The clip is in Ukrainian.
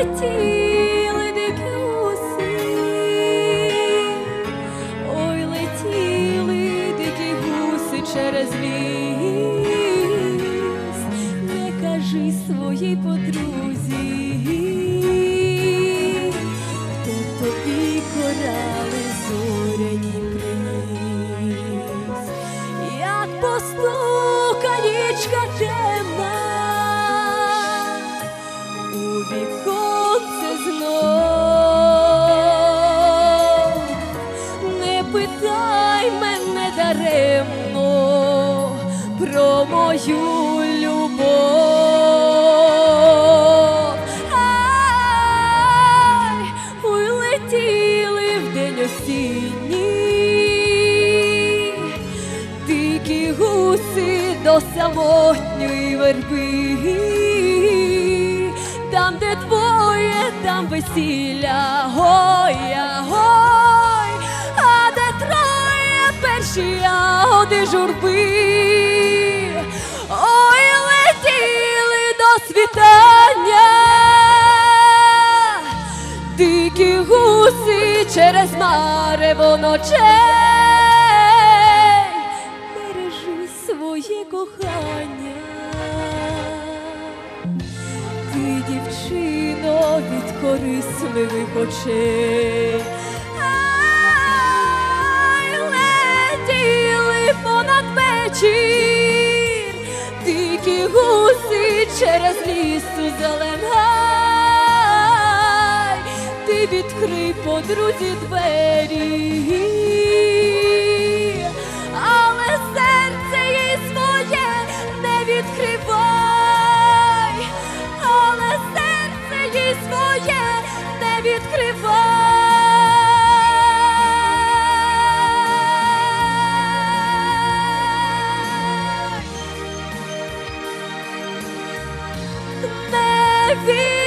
летіли дикі гуси, ой, летіли дикі гуси через ліс, не кажи своїй подрузі, хто тобі корали зоряні як постука. Даремно про мою любов. Ай, ой, летіли в день осінній, дикі гуси до самотньої верби, там, де твоє, там весілля, ягоди журби, ой, летіли до світання, дикі гуси через марево ночей, бережи своє кохання. Ти, дівчино, від корисливих очей. Через лісу зеленгай. Ти відкрий подрузі двері, але серце їй своє не відкривай, але серце їй своє не відкривай. Не